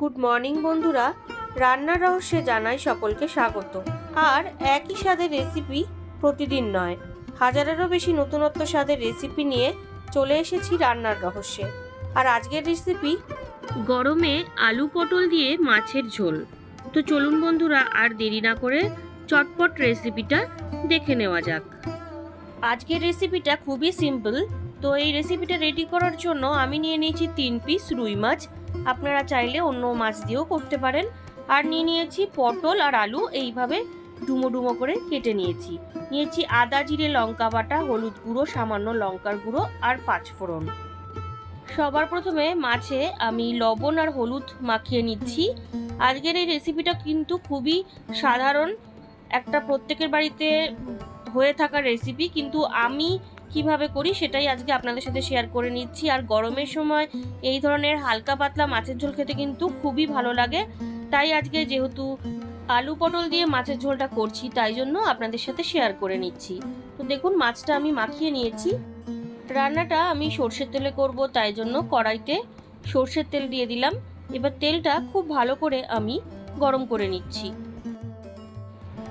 Good morning বন্ধুরা। রান্নার রহস্যে জানাই সকলকে স্বাগত। আর একই স্বাদের রেসিপি প্রতিদিন নয়। হাজারেরও বেশি নতুনত্ব স্বাদের রেসিপি নিয়ে চলে এসেছি রান্নার রহস্যে। আর আজকের রেসিপি গরমে আলু পটল দিয়ে মাছের ঝোল। তো চলুন বন্ধুরা, আর দেরি না করে চটপট রেসিপিটা দেখে নেওয়া যাক। আজকের রেসিপিটা খুবই সিম্পল তো এই রেসিপিটা রেডি করার জন্য আমি নিয়ে নিয়েছি তিন পিস রুই মাছ। আপনারা চাইলে অন্য মাছ দিয়েও করতে পারেন। আর নিয়ে নিয়েছি পটল আর আলু, এইভাবে ডুমো ডুমো করে কেটে নিয়েছি। নিয়েছি আদা, জিরে, লঙ্কা বাটা, হলুদ গুঁড়ো, সামান্য লঙ্কার গুঁড়ো আর পাঁচফোড়ন। সবার প্রথমে মাছে আমি লবণ আর হলুদ মাখিয়ে নিচ্ছি। আজকের এই রেসিপিটা কিন্তু খুবই সাধারণ একটা প্রত্যেকের বাড়িতে হয়ে থাকা রেসিপি কিন্তু আমি কীভাবে করি সেটাই আজকে আপনাদের সাথে শেয়ার করে নিচ্ছি। আর গরমের সময় এই ধরনের হালকা পাতলা মাছের ঝোল খেতে কিন্তু খুবই ভালো লাগে। তাই আজকে যেহেতু আলু পটল দিয়ে মাছের ঝোলটা করছি, তাই জন্য আপনাদের সাথে শেয়ার করে নিচ্ছি। তো দেখুন, মাছটা আমি মাখিয়ে নিয়েছি। রান্নাটা আমি সর্ষের তেলে করব, তাই জন্য কড়াইতে সর্ষের তেল দিয়ে দিলাম। এবার তেলটা খুব ভালো করে আমি গরম করে নিচ্ছি।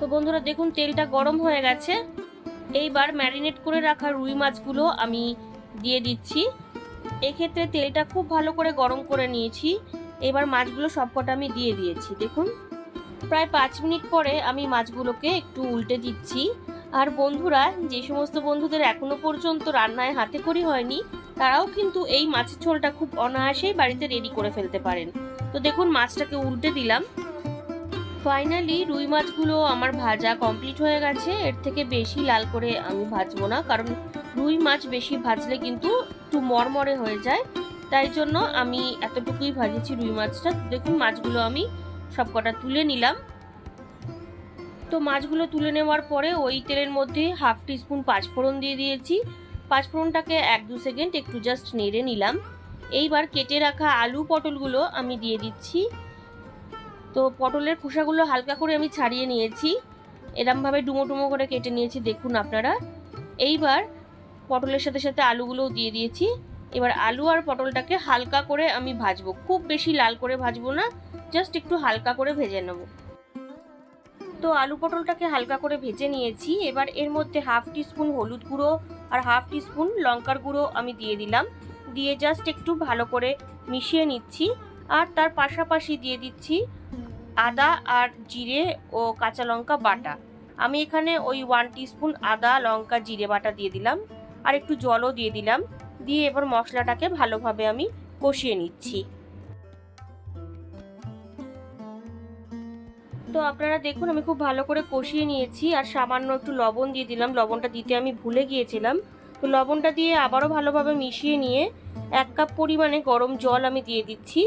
তো বন্ধুরা, দেখুন, তেলটা গরম হয়ে গেছে। এইবার ম্যারিনেট করে রাখা রুই মাছগুলো আমি দিয়ে দিচ্ছি। এক্ষেত্রে তেলটা খুব ভালো করে গরম করে নিয়েছি। এবার মাছগুলো সবকটা আমি দিয়ে দিয়েছি, দেখুন। প্রায় পাঁচ মিনিট পরে আমি মাছগুলোকে একটু উল্টে দিচ্ছি। আর বন্ধুরা, যে সমস্ত বন্ধুদের এখনও পর্যন্ত রান্নায় হাতে করি হয়নি, তারাও কিন্তু এই মাছের ঝোলটা খুব অনায়াসেই বাড়িতে রেডি করে ফেলতে পারেন। তো দেখুন, মাছটাকে উল্টে দিলাম। ফাইনালি রুই মাছগুলো আমার ভাজা কমপ্লিট হয়ে গেছে। এর থেকে বেশি লাল করে আমি ভাজবো না, কারণ রুই মাছ বেশি ভাজলে কিন্তু একটু মরমরে হয়ে যায়। তাই জন্য আমি এতটুকুই ভাজেছি রুই মাছটা। দেখুন, মাছগুলো আমি সবকটা তুলে নিলাম। তো মাছগুলো তুলে নেওয়ার পরে ওই তেলের মধ্যে হাফ টিস্পুন পাঁচফোড়ন দিয়ে দিয়েছি। পাঁচফোড়নটাকে এক দু সেকেন্ড একটু জাস্ট নেড়ে নিলাম। এইবার কেটে রাখা আলু পটলগুলো আমি দিয়ে দিচ্ছি। তো পটলের খোসাগুলো হালকা করে আমি ছাড়িয়ে নিয়েছি। এরমভাবে ডুমো ডুমো করে কেটে নিয়েছি, দেখুন আপনারা। এইবার পটলের সাথে সাথে আলুগুলোও দিয়ে দিয়েছি। এবার আলু আর পটলটাকে হালকা করে আমি ভাজবো। খুব বেশি লাল করে ভাজবো না, জাস্ট একটু হালকা করে ভেজে নেব। তো আলু পটলটাকে হালকা করে ভেজে নিয়েছি। এবার এর মধ্যে হাফ টিস্পুন হলুদ গুঁড়ো আর হাফ টিস্পুন লঙ্কার গুঁড়ো আমি দিয়ে দিলাম। দিয়ে জাস্ট একটু ভালো করে মিশিয়ে নিচ্ছি। আর তার পাশাপাশি দিয়ে দিচ্ছি আদা আর জিরে ও কাঁচা লঙ্কা বাটা। আমি এখানে ওই ওয়ান টিস্পুন আদা, লঙ্কা, জিরে বাটা দিয়ে দিলাম আর একটু জলও দিয়ে দিলাম। দিয়ে এবার মশলাটাকে ভালোভাবে আমি কষিয়ে নিচ্ছি। তো আপনারা দেখুন, আমি খুব ভালো করে কষিয়ে নিয়েছি আর সামান্য একটু লবণ দিয়ে দিলাম। লবণটা দিতে আমি ভুলে গিয়েছিলাম। তো লবণটা দিয়ে আবারও ভালোভাবে মিশিয়ে নিয়ে এক কাপ পরিমাণে গরম জল আমি দিয়ে দিচ্ছি।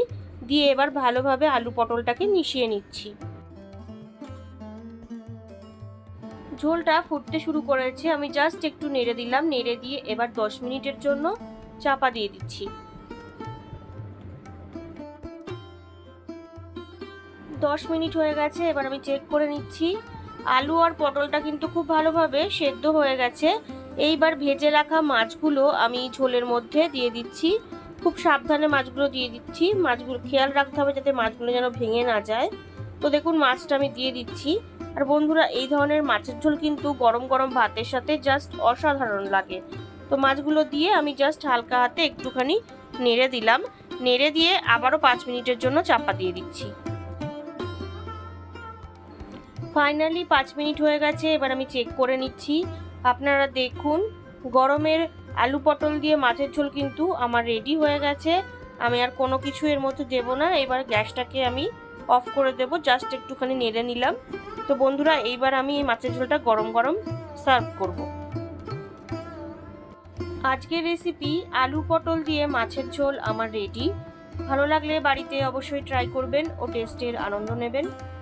দিয়ে এবার ভালোভাবে আলু পটলটাকে মিশিয়ে নিচ্ছি। ঝোলটা ফুটতে শুরু করেছে, আমি জাস্ট একটু নেড়ে দিলাম, নেড়ে দিয়ে এবার দশ মিনিটের জন্য চাপা দিয়ে দিচ্ছি। দশ মিনিট হয়ে গেছে, এবার আমি চেক করে নিচ্ছি। আলু আর পটলটা কিন্তু খুব ভালোভাবে সেদ্ধ হয়ে গেছে। এইবার ভেজে রাখা মাছগুলো আমি ঝোলের মধ্যে দিয়ে দিচ্ছি। খুব সাবধানে মাছগুলো দিয়ে দিচ্ছি। মাছগুলো খেয়াল রাখতে হবে যাতে মাছগুলো যেন ভেঙে না যায়। তো দেখুন, মাছটা আমি দিয়ে দিচ্ছি। আর বন্ধুরা, এই ধরনের মাছের ঝোল কিন্তু গরম গরম ভাতের সাথে জাস্ট অসাধারণ লাগে। তো মাছগুলো দিয়ে আমি জাস্ট হালকা হাতে একটুখানি নেড়ে দিলাম। নেড়ে দিয়ে আবারও পাঁচ মিনিটের জন্য চাপা দিয়ে দিচ্ছি। ফাইনালি পাঁচ মিনিট হয়ে গেছে। এবার আমি চেক করে নিচ্ছি। আপনারা দেখুন, গরমের আলু পটল দিয়ে মাছের ঝোল কিন্তু আমার রেডি হয়ে গেছে। আমি আর কোনো কিছু এর মধ্যে দেব না। এবার গ্যাসটাকে আমি অফ করে দেব। জাস্ট একটুখানি নেড়ে নিলাম। তো বন্ধুরা, এইবার আমি এই মাছের ঝোলটা গরম গরম সার্ভ করব। আজকের রেসিপি আলু পটল দিয়ে মাছের ঝোল আমার রেডি ভালো লাগলে বাড়িতে অবশ্যই ট্রাই করবেন ও টেস্টের আনন্দ নেবেন।